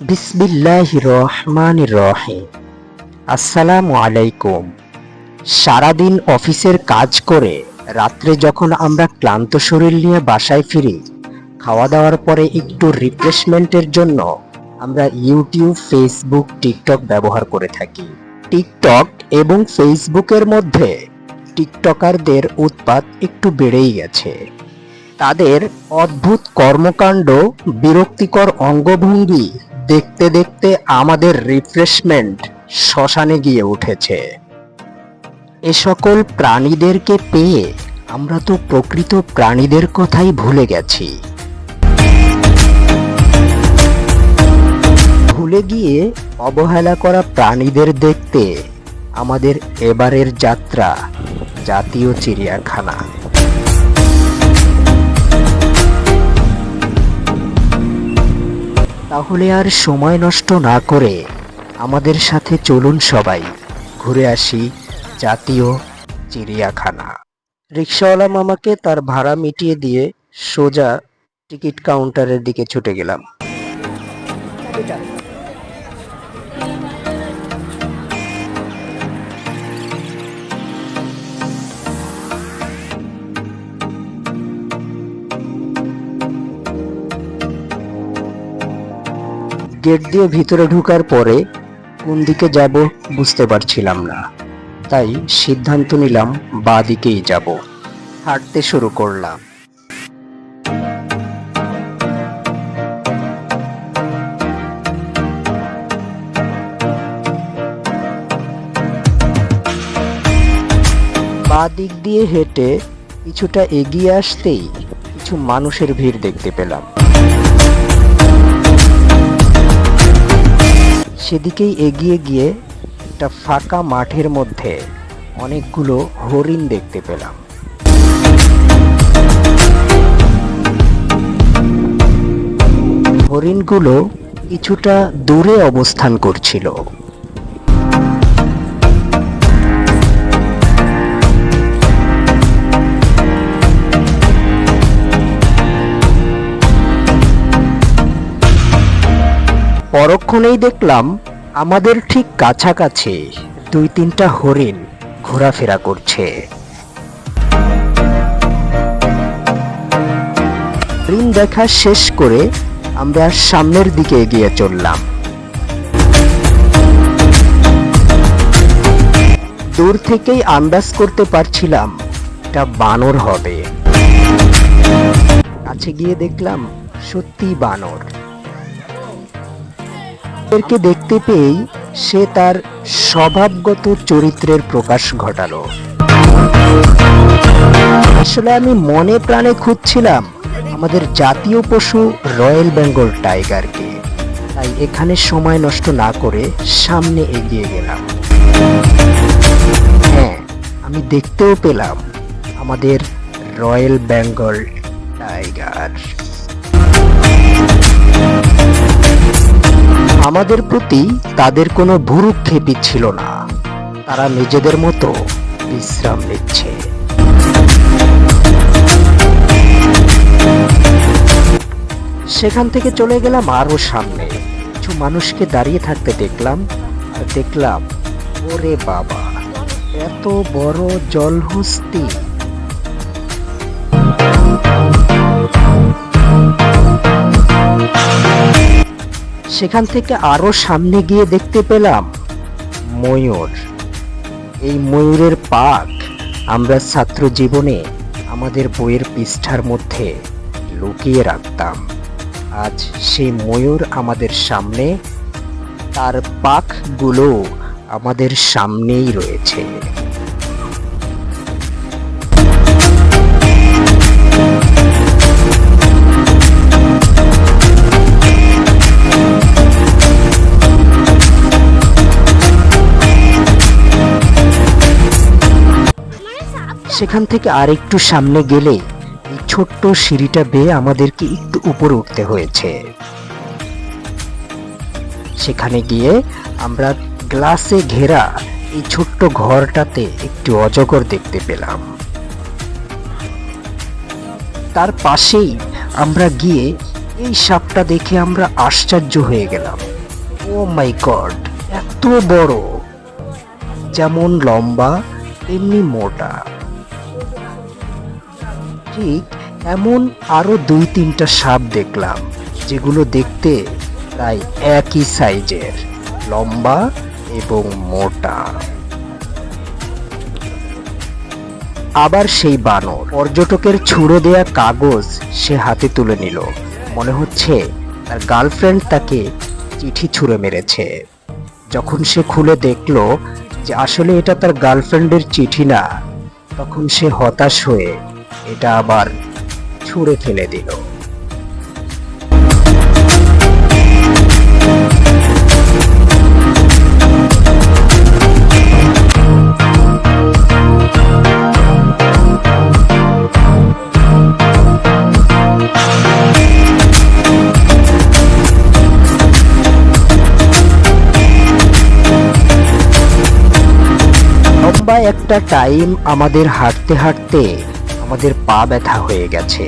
বিসমিল্লাহ রহমান রহিম। আসসালামু আলাইকুম। সারাদিন অফিসের কাজ করে রাত্রে যখন আমরা ক্লান্ত শরীর নিয়ে বাসায় ফিরি, খাওয়া দাওয়ার পরে একটু রিফ্রেশমেন্টের জন্য আমরা ইউটিউব ফেসবুক টিকটক ব্যবহার করে থাকি। টিকটক এবং ফেসবুকের মধ্যে টিকটকারদের উৎপাত একটু বেড়েই গেছে। তাদের অদ্ভুত কর্মকাণ্ড, বিরক্তিকর অঙ্গভঙ্গি দেখতে দেখতে আমাদের রিফ্রেশমেন্ট শ্মশানে গিয়ে উঠেছে। এ সকল প্রাণীদেরকে পেয়ে আমরা তো প্রকৃত প্রাণীদের কথাই ভুলে গেছি। ভুলে গিয়ে অবহেলা করা প্রাণীদের দেখতে আমাদের এবারের যাত্রা জাতীয় চিড়িয়াখানা। তাহলে আর সময় নষ্ট না করে আমাদের সাথে চলুন সবাই। ঘুরে আসি জাতীয় চিড়িয়াখানা। রিক্সাওয়ালা মামাকে তার ভাড়া মিটিয়ে দিয়ে সোজা টিকিট কাউন্টারের দিকে ছুটে গেলাম। গেট দিয়ে ভিতরে ঢোকার পরে কোন দিকে যাব বুঝতে পারছিলাম না। তাই সিদ্ধান্ত নিলাম বা দিকেই যাব। হাঁটতে শুরু করলাম। বা দিক দিয়ে হেঁটে কিছুটা এগিয়ে আসতেই কিছু মানুষের ভিড় দেখতে পেলাম। সেদিকেই এগিয়ে গিয়ে একটা ফাঁকা মাঠের মধ্যে অনেকগুলো হরিণ দেখতে পেলাম। হরিণগুলো কিছুটা দূরে অবস্থান করছিল। পরক্ষণেই দেখলাম আমাদের ঠিক কাছাকাছি দুই তিনটা হরিণ ঘোরাফেরা করছে। হরিণ দেখা শেষ করে আমরা সামনের দিকে এগিয়ে চললাম। দূর থেকেই আন্দাজ করতে পারছিলাম এটা বানর হবে। কাছে গিয়ে দেখলাম সত্যি বানর। এদেরকে দেখতে পেয়েই সে তার স্বভাবগত চরিত্রের প্রকাশ ঘটালো। আসলে আমি মনে প্রাণে খুঁজছিলাম আমাদের জাতীয় পশু রয়্যাল বেঙ্গল টাইগারকে। তাই এখানে সময় নষ্ট না করে সামনে এগিয়ে গেলাম। হ্যাঁ আমি দেখতেও পেলাম আমাদের রয়্যাল বেঙ্গল টাইগার। আমাদের প্রতি তাদের কোনো ভুরুক্ষেপই ছিল না। তারা নিজেদের মতো বিশ্রাম নিচ্ছে। সেখান থেকে চলে গেলাম আরও সামনে। কিছু মানুষকে দাঁড়িয়ে থাকতে দেখলাম দেখলাম, ওরে বাবা, এত বড় জলহস্তি। সেখান থেকে আরও সামনে গিয়ে দেখতে পেলাম ময়ূর। এই ময়ূরের পাক আমরা ছাত্র জীবনে আমাদের বইয়ের পৃষ্ঠার মধ্যে লুকিয়ে রাখতাম। আজ সেই ময়ূর আমাদের সামনে, তার পাখগুলো আমাদের সামনেই রয়েছে। সেখান থেকে আর একটু সামনে গেলে এই ছোট্ট সিঁড়িটা বেয়ে আমাদেরকে একটু উপরে উঠতে হয়েছে। সেখানে গিয়ে আমরা গ্লাসে ঘেরা এই ছোট্ট ঘরটাতে একটি অজগর দেখতে পেলাম। তার পাশেই আমরা গিয়ে এই সাপটা দেখে আমরা আশ্চর্য হয়ে গেলাম। ও মাই গড, এত বড়! যেমন লম্বা, তেমনি মোটা। ঠিক এমন আরও দুই তিনটা সাপ দেখলাম, যেগুলো দেখতে প্রায় একই সাইজের, লম্বা এবং মোটা। আবার সেই বানর, পর্যটকের ছুড়ে দেয়া কাগজ সে হাতে তুলে নিল। মনে হচ্ছে তার গার্লফ্রেন্ড তাকে চিঠি ছুঁড়ে মেরেছে। যখন সে খুলে দেখল যে আসলে এটা তার গার্লফ্রেন্ডের চিঠি না, তখন সে হতাশ হয়ে এটা আবার ছুঁড়ে ফেলে দিল। একটা টাইম আমাদের হাঁটতে হাঁটতে আমাদের পা ব্যথা হয়ে গেছে।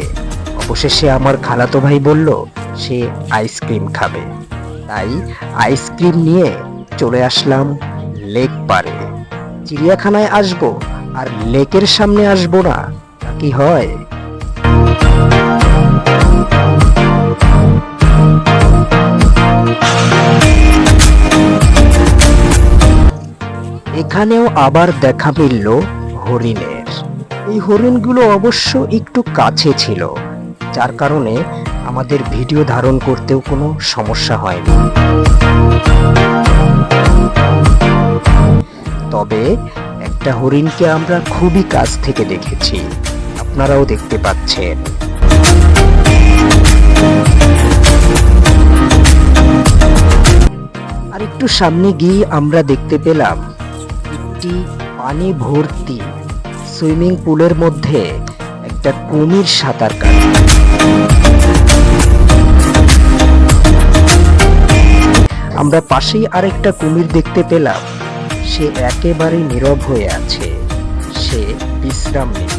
অবশেষে আমার খালাতো ভাই বলল, সে আইসক্রিম খাবে। তাই আইসক্রিম নিয়ে চলে আসলাম লেক পারে চিড়িয়াখানায় আসব আর লেকের সামনে আসব না কি হয়? এখানেও আবার দেখা মিলল হরিণের। এই হরিণগুলো অবশ্য একটু কাছে ছিল। যার কারণে আমাদের ভিডিও ধারণ করতেও কোনো সমস্যা হয়নি। তবে একটা হরিণকে আমরা খুবই কাছ থেকে দেখেছি। আপনারাও দেখতে পাচ্ছেন। আর একটু সামনে গিয়ে আমরা দেখতে পেলাম, একটি পানি ভর্তি সুইমিং পুলের মধ্যে একটা কুমির সাঁতার কাটে। আমরা পাশেই আরেকটা কুমির দেখতে পেলাম। সে একেবারে নীরব হয়ে আছে। সে বিশ্রাম নিচ্ছে।